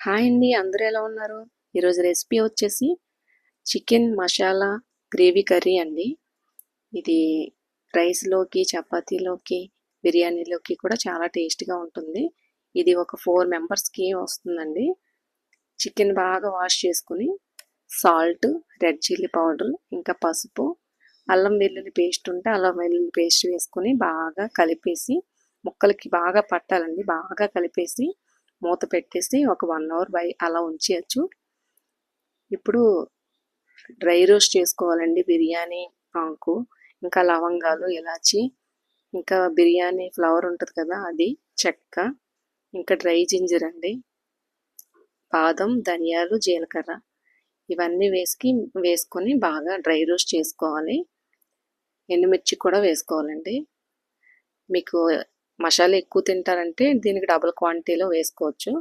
Hi అండి అందరూ ఎలా ఉన్నారు? ఈరోజు రెసిపీ వచ్చేసి చికెన్ మసాలా గ్రేవీ కర్రీ అండి. ఇది రైస్లోకి చపాతీలోకి బిర్యానీలోకి కూడా చాలా టేస్ట్గా ఉంటుంది. ఇది ఒక ఫోర్ మెంబర్స్కి వస్తుందండి. చికెన్ బాగా వాష్ చేసుకుని సాల్ట్ రెడ్ చిల్లీ పౌడర్ ఇంకా పసుపు అల్లం వెల్లుల్లి పేస్ట్ ఉంటే అల్లం వెల్లుల్లి పేస్ట్ వేసుకొని బాగా కలిపేసి ముక్కలకి బాగా పట్టాలండి బాగా కలిపేసి మూత పెట్టేసి ఒక వన్ అవర్ బై అలా ఉంచేయచ్చు. ఇప్పుడు డ్రై రోస్ట్ చేసుకోవాలండి బిర్యానీ ఆకు ఇంకా లవంగాలు ఇలాచి ఇంకా బిర్యానీ ఫ్లవర్ ఉంటుంది కదా అది చెక్క ఇంకా డ్రై జింజర్ అండి బాదం ధనియాలు జీలకర్ర ఇవన్నీ వేసుకి వేసుకొని బాగా డ్రై రోస్ట్ చేసుకోవాలి. ఎండుమిర్చి కూడా వేసుకోవాలండి. మీకు మసాలా ఎక్కువ తింటారంటే దీనికి డబుల్ క్వాంటిటీలో వేసుకోవచ్చు.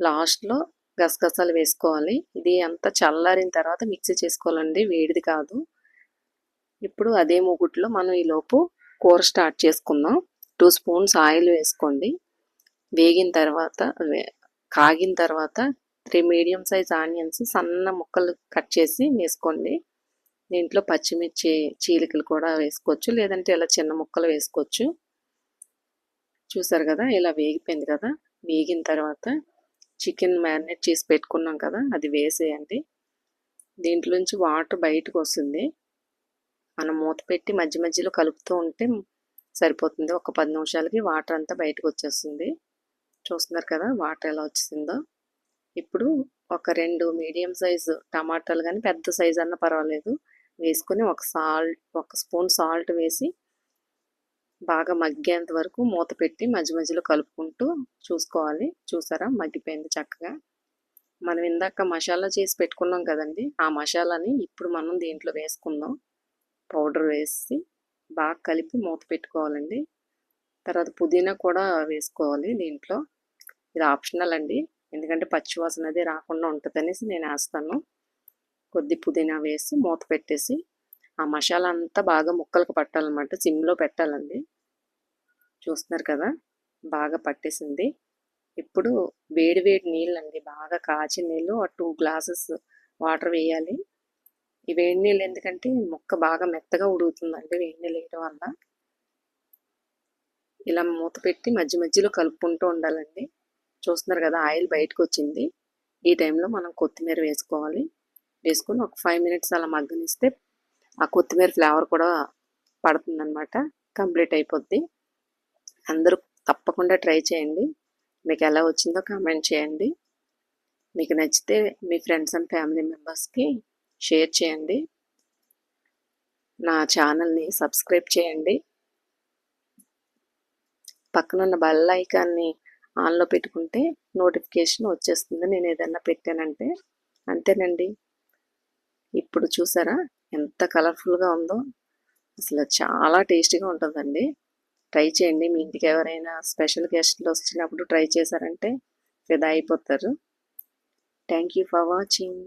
లాస్ట్లో గసగసాలు వేసుకోవాలి. ఇది అంతా చల్లారిన తర్వాత మిక్సీ చేసుకోవాలండి. వేడిది కాదు. ఇప్పుడు అదే మూగుట్లో మనం ఈలోపు కూర స్టార్ట్ చేసుకుందాం. టూ స్పూన్స్ ఆయిల్ వేసుకోండి. వేగిన తర్వాత కాగిన తర్వాత త్రీ మీడియం సైజ్ ఆనియన్స్ సన్న ముక్కలు కట్ చేసి వేసుకోండి. దీంట్లో పచ్చిమిర్చి చీలికలు కూడా వేసుకోవచ్చు. లేదంటే ఇలా చిన్న ముక్కలు వేసుకోవచ్చు. చూసారు కదా ఇలా వేగిపోయింది కదా. వేగిన తర్వాత చికెన్ మ్యారినేట్ చేసి పెట్టుకున్నాం కదా అది వేసేయండి. దీంట్లోంచి వాటర్ బయటకు వస్తుంది. మనం మూత పెట్టి మధ్య మధ్యలో కలుపుతూ ఉంటే సరిపోతుంది. ఒక పది నిమిషాలకి వాటర్ అంతా బయటకు వచ్చేస్తుంది. చూస్తున్నారు కదా వాటర్ ఎలా వచ్చిందో. ఇప్పుడు ఒక రెండు మీడియం సైజు టమాటాలు కానీ పెద్ద సైజు అన్న పర్వాలేదు. వేసుకొని ఒక సాల్ట్ ఒక స్పూన్ సాల్ట్ వేసి బాగా మగ్గేంత వరకు మూత పెట్టి మధ్య మధ్యలో కలుపుకుంటూ చూసుకోవాలి. చూసారా? మగ్గిపోయింది చక్కగా. మనం ఇందాక మసాలా చేసి పెట్టుకున్నాం కదండి. ఆ మసాలాని ఇప్పుడు మనం దీంట్లో వేసుకుందాం. పౌడర్ వేసి బాగా కలిపి మూత పెట్టుకోవాలండి. తర్వాత పుదీనా కూడా వేసుకోవాలి దీంట్లో. ఇది ఆప్షనల్ అండి. ఎందుకంటే పచ్చివాసన అది రాకుండా ఉంటుంది అనేసి నేను వేస్తాను. కొద్ది పుదీనా వేసి మూత పెట్టేసి ఆ మసాలా అంతా బాగా ముక్కలకు పట్టాలన్నమాట. సిమ్లో పెట్టాలండి. చూస్తున్నారు కదా బాగా పట్టేసింది. ఇప్పుడు వేడి వేడి నీళ్ళు అండి బాగా కాచిన నీళ్ళు టూ గ్లాసెస్ వాటర్ వేయాలి. ఈ వేడి నీళ్ళు ఎందుకంటే ముక్క బాగా మెత్తగా ఉడుగుతుందండి వేడి నీళ్ళు వేయడం వల్ల. ఇలా మూత పెట్టి మధ్య మధ్యలో కలుపుకుంటూ ఉండాలండి. చూస్తున్నారు కదా ఆయిల్ బయటకు వచ్చింది ఈ టైంలో మనం కొత్తిమీర వేసుకోవాలి. వేసుకొని ఒక ఫైవ్ మినిట్స్ అలా మగ్గనిస్తే ఆ కొత్తిమీర ఫ్లేవర్ కూడా పడుతుందన్నమాట కంప్లీట్ అయిపోద్ది. అందరూ తప్పకుండా ట్రై చేయండి. మీకు ఎలా వచ్చిందో కామెంట్ చేయండి. మీకు నచ్చితే మీ ఫ్రెండ్స్ అండ్ ఫ్యామిలీ మెంబర్స్కి షేర్ చేయండి. నా ఛానల్ని సబ్స్క్రైబ్ చేయండి. పక్కనున్న బెల్ ఐకాన్ని ఆన్లో పెట్టుకుంటే నోటిఫికేషన్ వచ్చేస్తుంది. నేను ఏదన్నా పెట్టానంటే అంతేనండి. ఇప్పుడు చూసారా ఎంత కలర్ఫుల్గా ఉందో. అసలు చాలా టేస్టీగా ఉంటుందండి. ట్రై చేయండి. మీ ఇంటికి ఎవరైనా స్పెషల్ గెస్ట్లు వచ్చినప్పుడు ట్రై చేశారంటే ఫిదా అయిపోతారు. Thank you for watching.